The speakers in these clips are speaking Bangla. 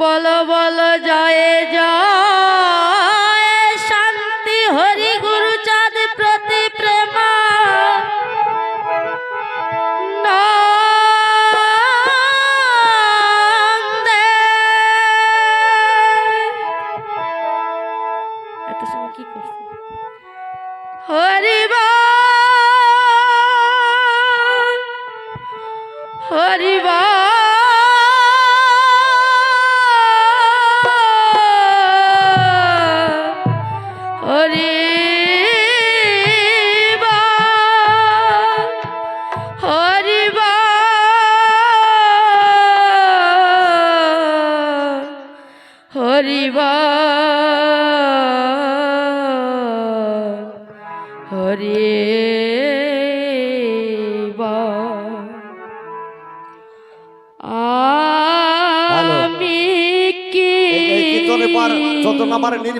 बल बल जाए जा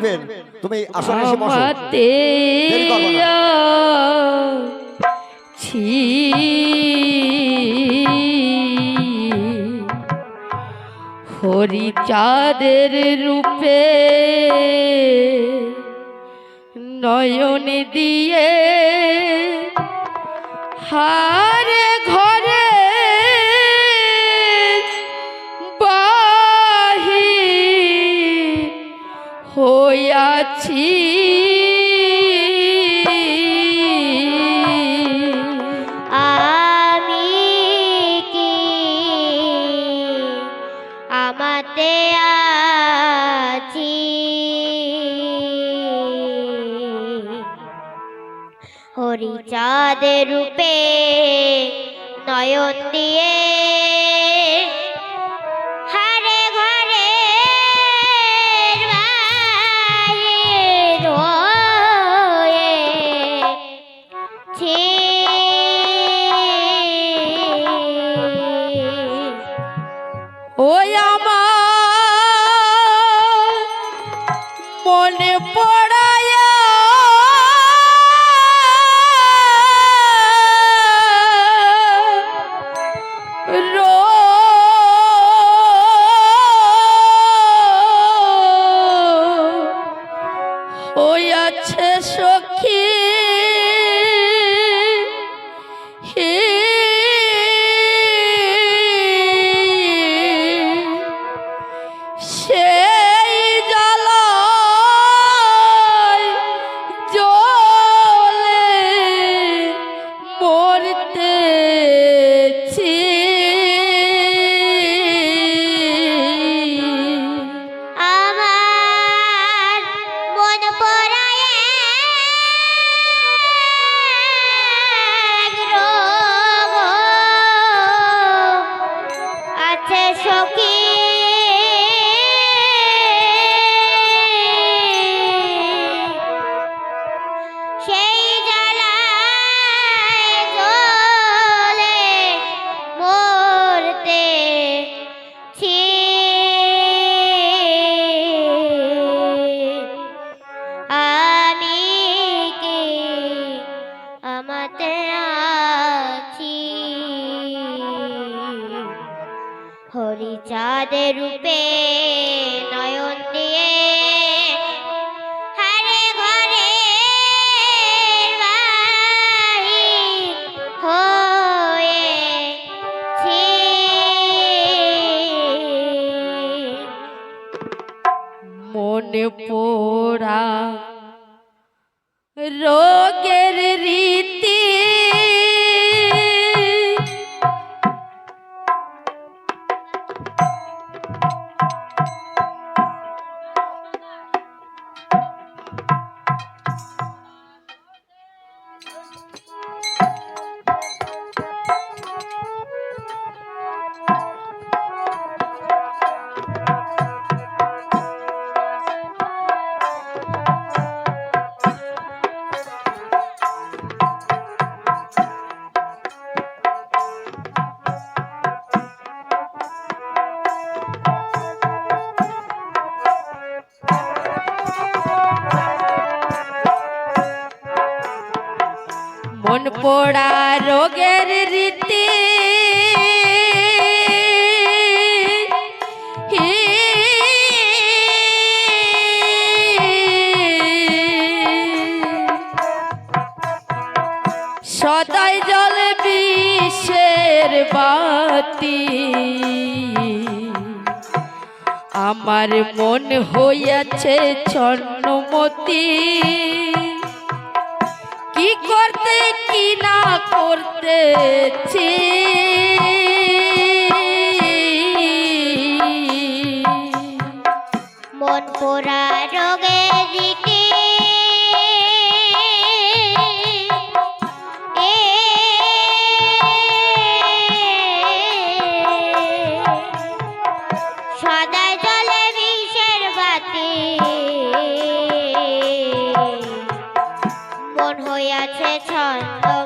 উঠবেন তুমি আসলে এসে হরিচাঁদের রূপে নয়ন দিয়ে হারে আছি। আমি কি আমাতে আছি? হরিচাঁদের রূপে নয়ন দিয়ে মনে পড়ে মনে পোড়া। রোগে জলে আমার মন হইয়াছে ছন্নমতি। কি করতে কি না করতেছি? মন পোড়া রোগে দিতে বিষের মন হইয়াছে ছন্দমতি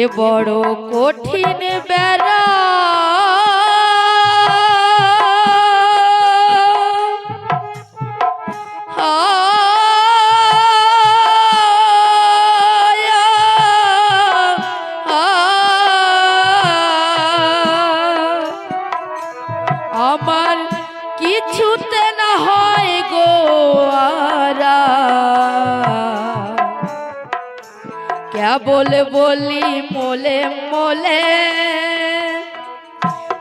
এ বড় কঠিন বেড়া। আমার কিছুতে না হয় গো আরা। কেবল বলি মোলে মোলে।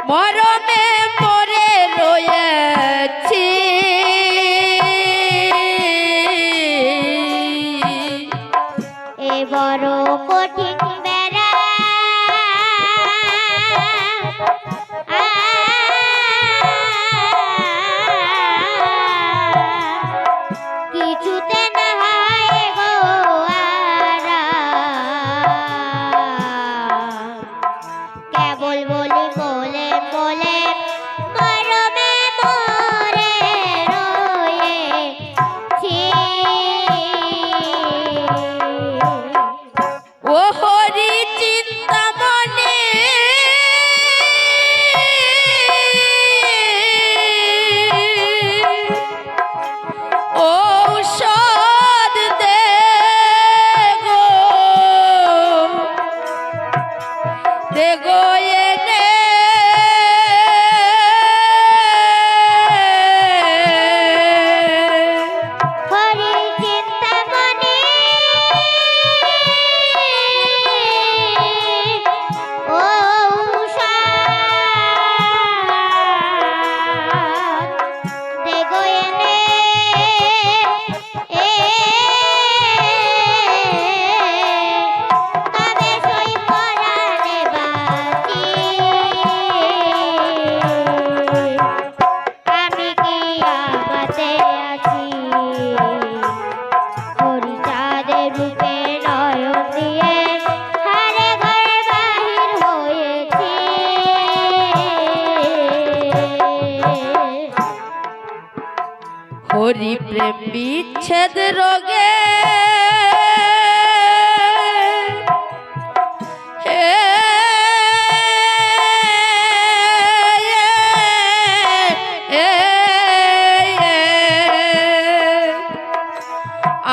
মরমে মরে রয়েছি। দে গো রোগে।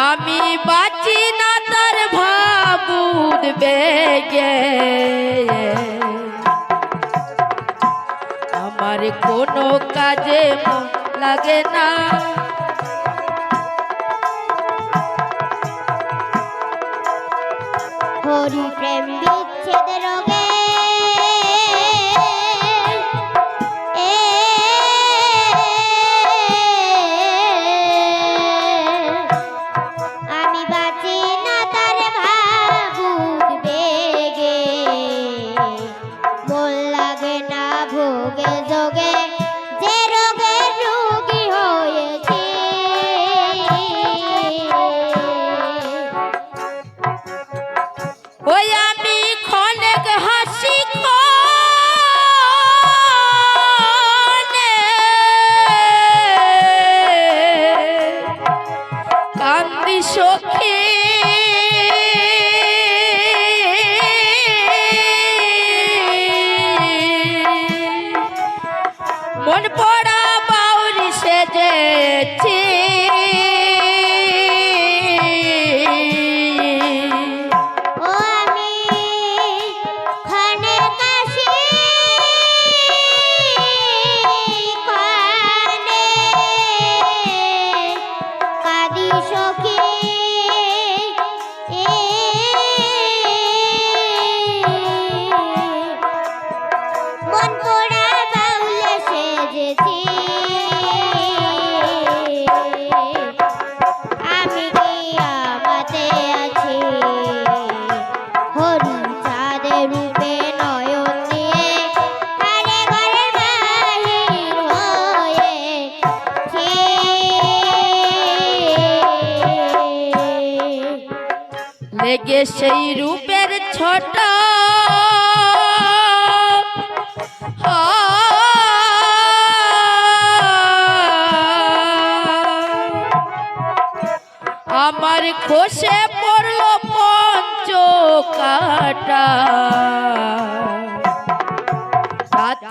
আমি বাঁচি না তার ভাবুদ বেগে। আমার কোনো কাজে লাগে না। করি প্রেম বিচ্ছেদ রোগে পড়া বাউরি সেজেছি। সেই রূপের ছোট। আমার খোসে পড়ল পঞ্চ কাটা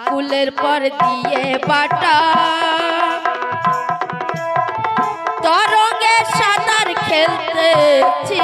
ফুলের পর দিয়ে বাটা। তরঙ্গে সাঁতার খেলতেছি।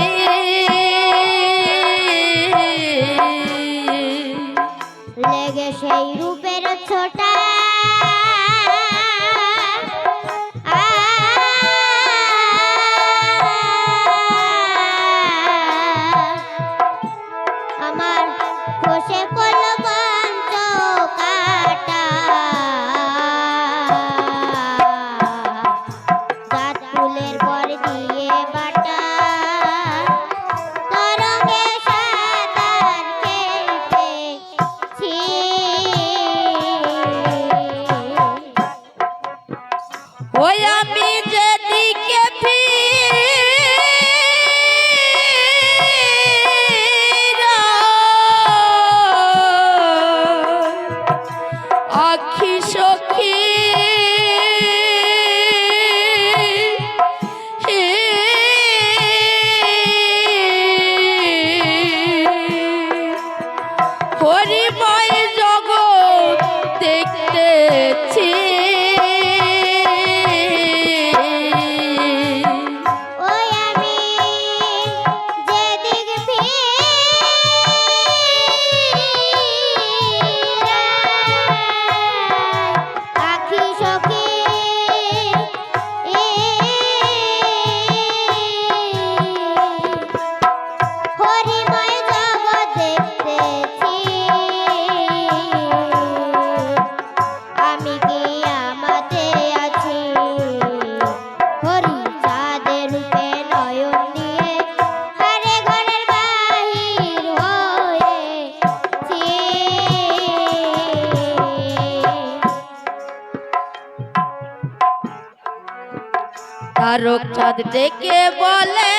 ফারুক চাঁদ ডেকে বলে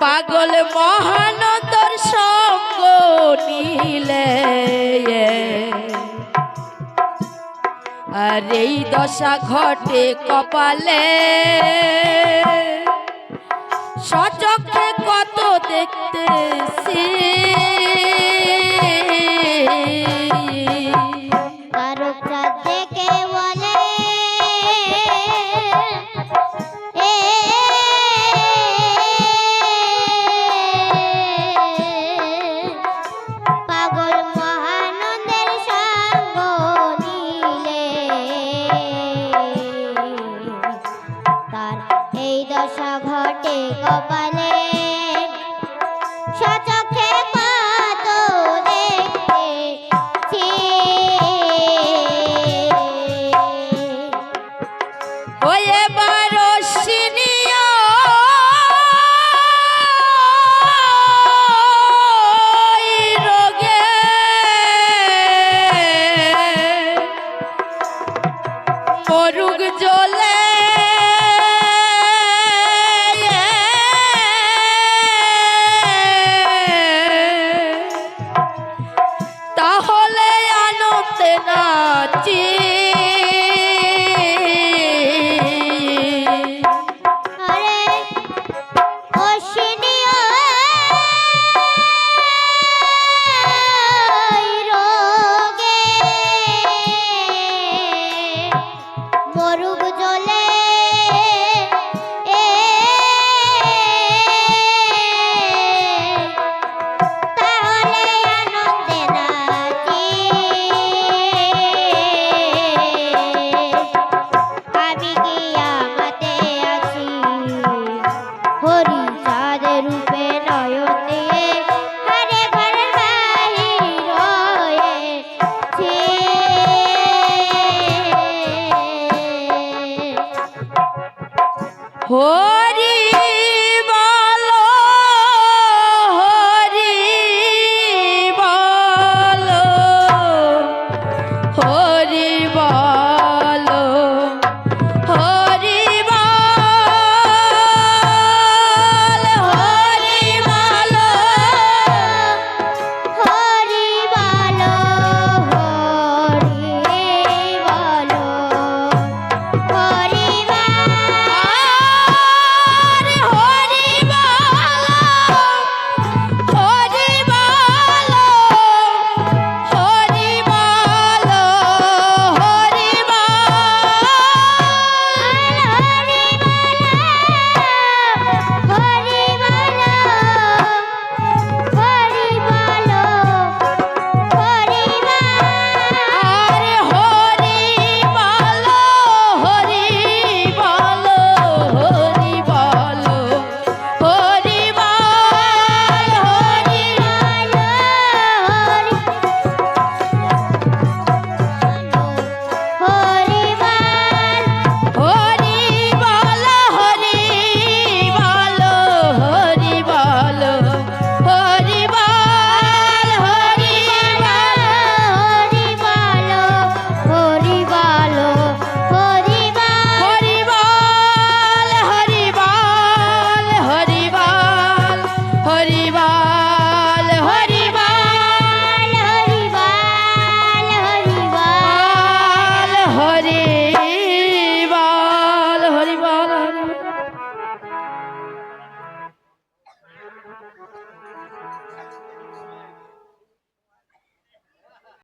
পাগল মহান দর্শক নিলে আর এই দশা ঘটে কপালে সচক্ষে কত দেখতেছি। হরিবা Oh.